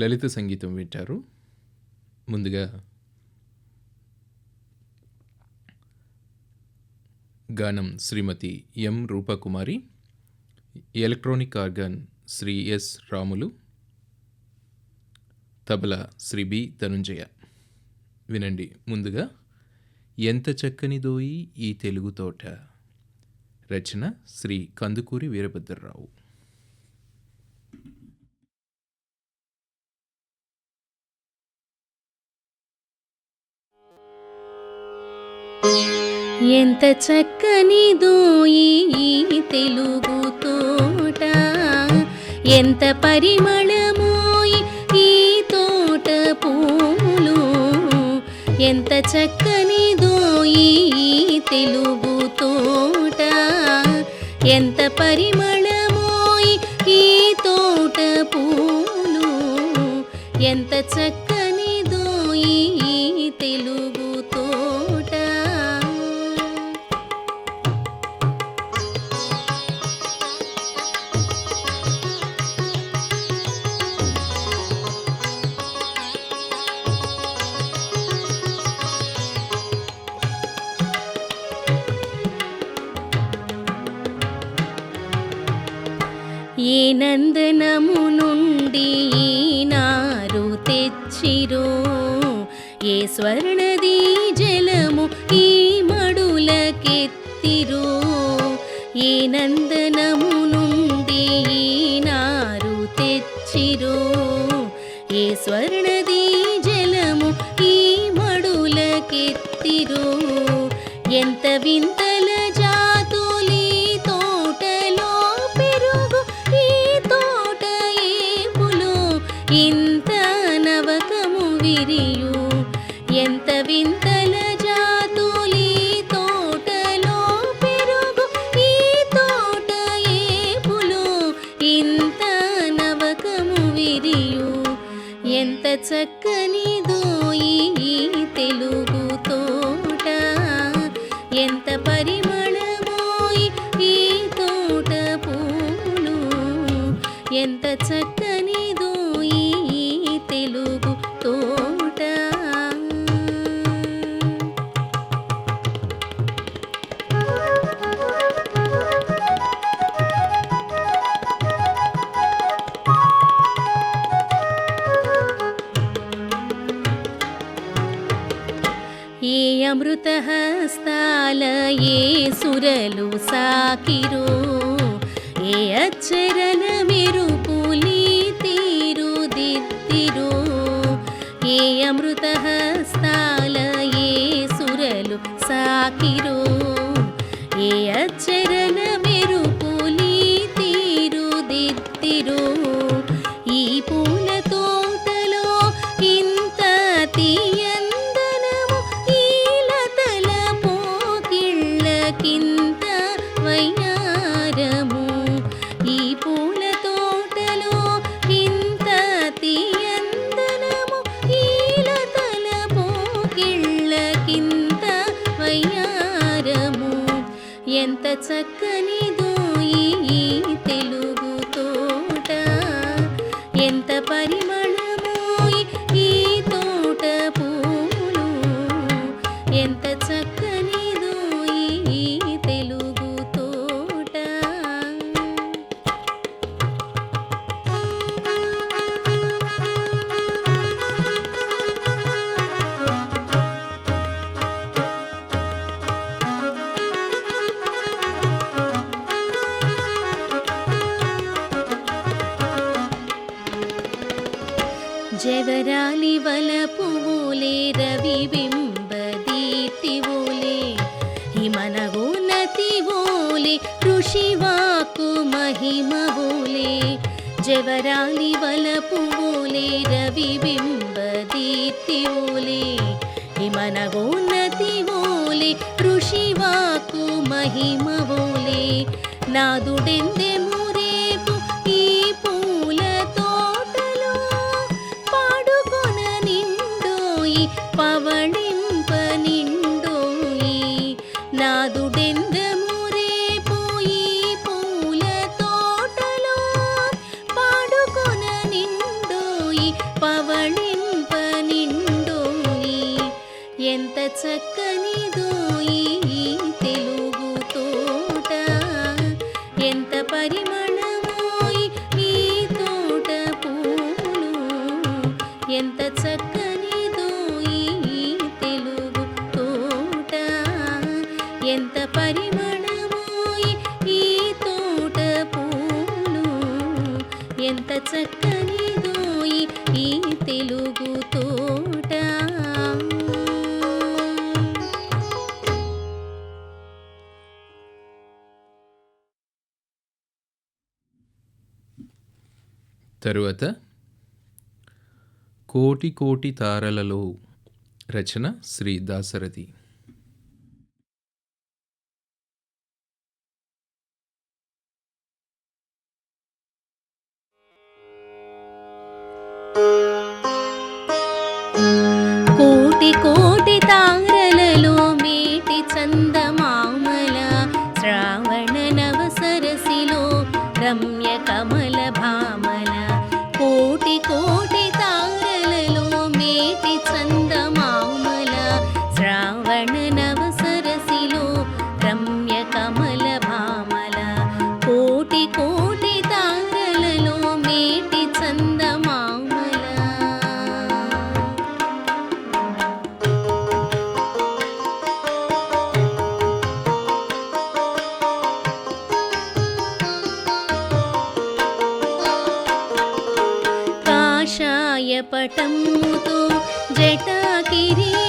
లలిత సంగీతం వింటారు. ముందుగా గానం Shrimati M Rupakumari electronic organ Shri S Ramulu tabla Shri B Dhananjaya. వినండి ముందుగా ఎంత చక్కని దోయి ఈ తెలుగు తోట. రచన శ్రీ కందుకూరి వీరభద్రరావు. ఎంత చక్కనిదో ఈ తెలుగు తోట. ఎంత పరిమళమో ఈ తోట పూలు. ఎంత చక్కనిదో ఈ తెలుగు తోట. ఎంత పరిమళమో ఈ తోట పూలు. ఎంత చక్క నందనము నుండి నారు తెచ్చిరో ఏ స్వర్ణది జలము ఈ మడులకెత్తిరో ఎంత వింతల జాతులి తోటలో పెరుగు ఈ తోట ఏపులో ఇంత నవకము విరియు ఎంత వింత చక్కని దోయి తెలుగు తోట ఎంత పరిమళమోయి ఈ తోట పూలు. ఎంత చక్కని దోయి తెలుగు అమృతహస్తాల ఏ సురలు సాకిరో ఏ అచ్చరల మెరుపులి తీరు దిద్దిరో ఏ అమృతహస్తాల ఏ సురలు జవరాలి వలపువులే రవి బింబ దీప్తివోలే హిమనగోన్నతి ఓలే ఋషివాకు మహిమవోలే జవరాలి వలపువులే రవి బింబ దీప్తివోలే హిమనగోన్నతి ఓలే ఋషివాకు మహిమవోలే నాదుడెందె ఎంత చక్కనిదో తరువాత కోటి కోటి తారలలో రచన శ్రీ దాసరథి కోటి కోటి తా ಕಿರೀ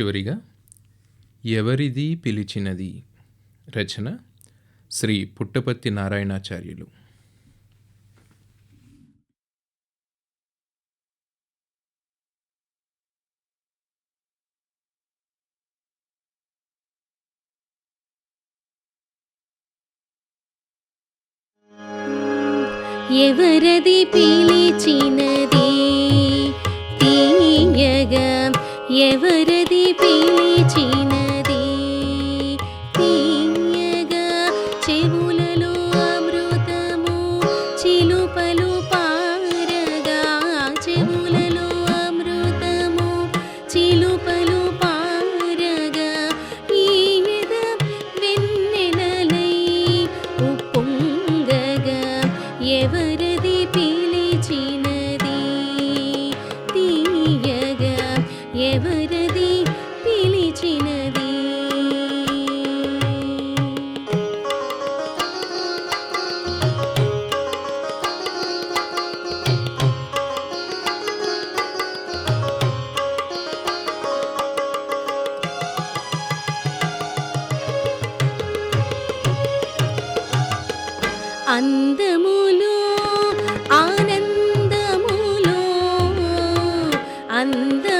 చివరిగా ఎవరిది పిలిచినది? రచన శ్రీ పుట్టపత్తి నారాయణాచార్యులు. ఎవరది పిలిచినది? తీయగా ఎవరది పిలి வந்த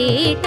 తేట